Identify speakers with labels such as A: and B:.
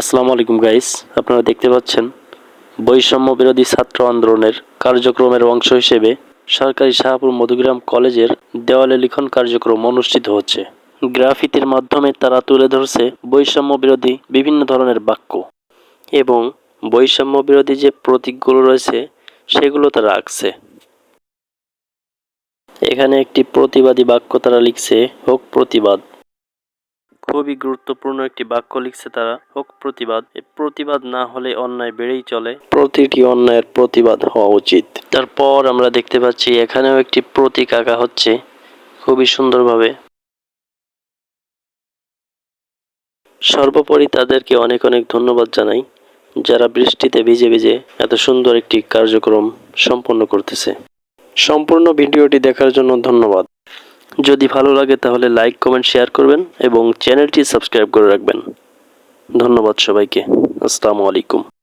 A: আসসালামু আলাইকুম গাইস আপনারা দেখতে পাচ্ছেন, বৈষম্য বিরোধী ছাত্র আন্দোলনের কার্যক্রমের অংশ হিসেবে সরকারি শাহপুর মধুগ্রাম কলেজের দেওয়ালে লিখন কার্যক্রম অনুষ্ঠিত হচ্ছে। গ্রাফিতির মাধ্যমে তারা তুলে ধরছে বৈষম্য বিরোধী বিভিন্ন ধরনের বাক্য এবং বৈষম্য বিরোধী যে প্রতীকগুলো রয়েছে, সেগুলো তারা আঁকছে। এখানে একটি প্রতিবাদী বাক্য তারা লিখছে, হোক প্রতিবাদ। খুবই গুরুত্বপূর্ণ একটি বাক্য লিখছে তারা, হোক প্রতিবাদ। প্রতিবাদ না হলে অন্যায় বেড়েই চলে। প্রতিটি অন্যায়ের প্রতিবাদ হওয়া উচিত। তারপর আমরা দেখতে পাচ্ছি এখানেও একটি প্রতীক আঁকা হচ্ছে খুবই সুন্দরভাবে। সর্বোপরি তাদেরকে অনেক অনেক ধন্যবাদ জানাই, যারা বৃষ্টিতে ভিজে ভিজে এত সুন্দর একটি কার্যক্রম সম্পন্ন করতেছে। সম্পূর্ণ ভিডিওটি দেখার জন্য ধন্যবাদ। যদি ভালো লাগে তাহলে লাইক, কমেন্ট, শেয়ার করবেন এবং চ্যানেলটি সাবস্ক্রাইব করে রাখবেন। ধন্যবাদ সবাইকে। আসসালামু আলাইকুম।